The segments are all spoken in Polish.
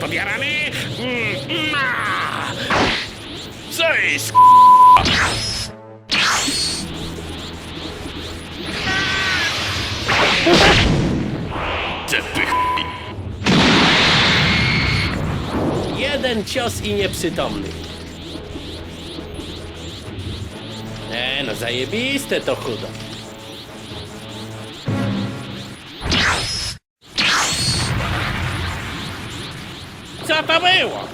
podjarany. Mm, ma. Co jest? Jeden cios i nieprzytomny. E, no zajebiste to chudo. Co to było?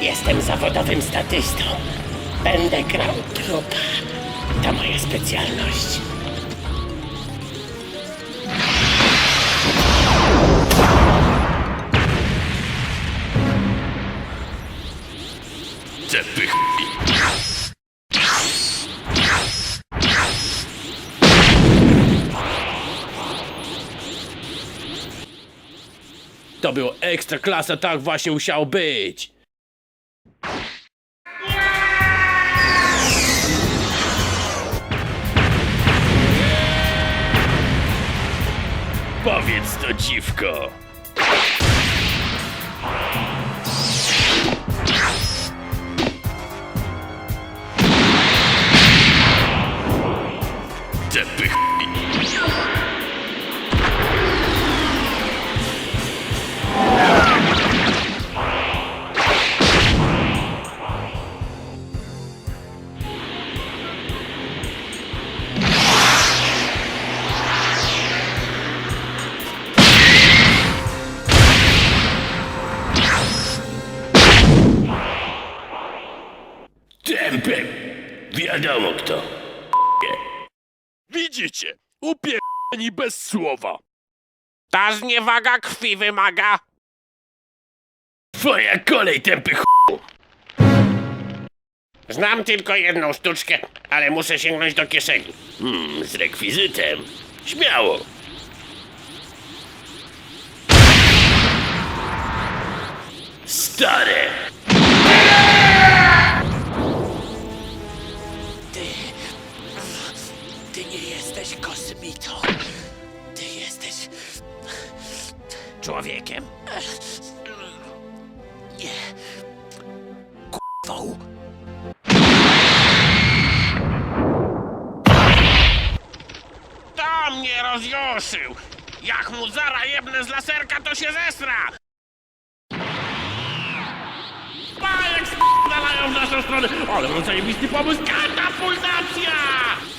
Jestem zawodowym statystą. Będę grał trupa. To moja specjalność. To było ekstra klasa, tak właśnie musiało być. Tempem. Wiadomo kto. Widzicie? Upierdoleni bez słowa. Ta zniewaga krwi wymaga. Twoja kolej, tępy ch... Znam tylko jedną sztuczkę, ale muszę sięgnąć do kieszeni. Hmm, z rekwizytem. Śmiało. Stare. Jesteś kosmitą. Ty jesteś człowiekiem. Nie. Kurwą. To mnie rozjuszył. Jak mu zara jebnę z laserka, to się zesra. Pajek sp***alają w naszą stronę. Ale mam zajebisty pomysł. Katapultacja!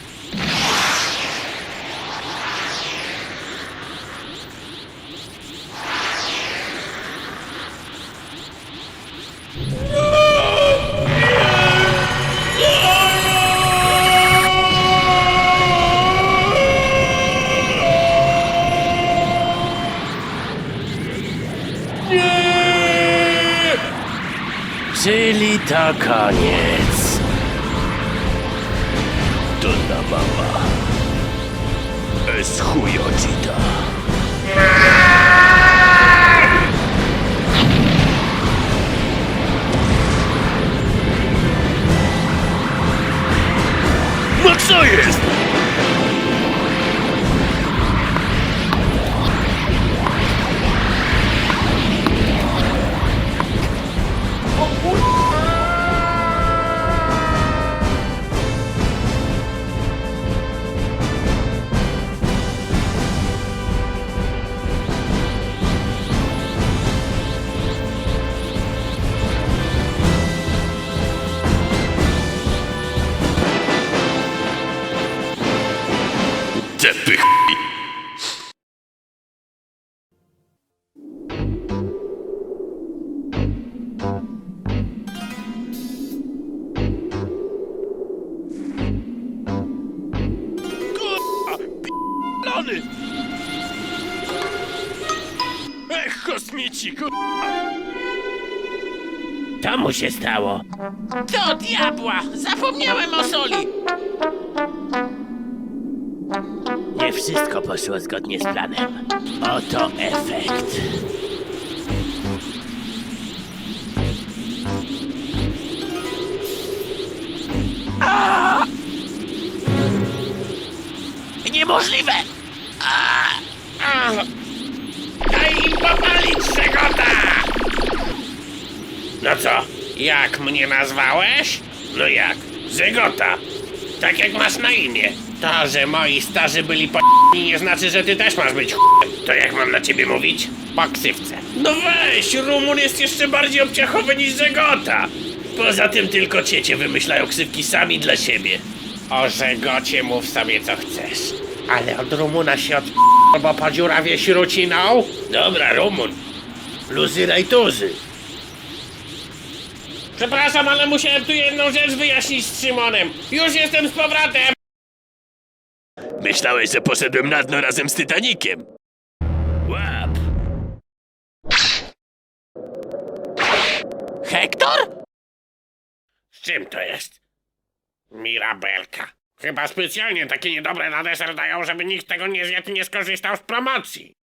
Czyli to koniec. To zabawa. Es chujocita. No śmieci! To mu się stało. Do diabła! Zapomniałem o soli! Nie wszystko poszło zgodnie z planem. Oto efekt. A! Niemożliwe! A! A! Im popalić Żegota! No co, jak mnie nazwałeś? No jak? Żegota. Tak jak masz na imię. To, że moi starzy byli po nie znaczy, że ty też masz być To jak mam na ciebie mówić? Po ksywce. No weź, Rumun jest jeszcze bardziej obciachowy niż Żegota. Poza tym tylko ciecie wymyślają ksywki sami dla siebie. O Żegocie mów sobie co chcesz. Ale od Rumuna się od bo podziurawie śruciną? Dobra, Rumun. Luzy rajtuzy. Przepraszam, ale musiałem tu jedną rzecz wyjaśnić z Szymonem. Już jestem z powrotem. Myślałeś, że poszedłem na dno razem z Titanikiem. Łap. Hektor? Z czym to jest? Mirabelka. Chyba specjalnie takie niedobre na deser dają, żeby nikt tego nie zjadł i nie skorzystał z promocji.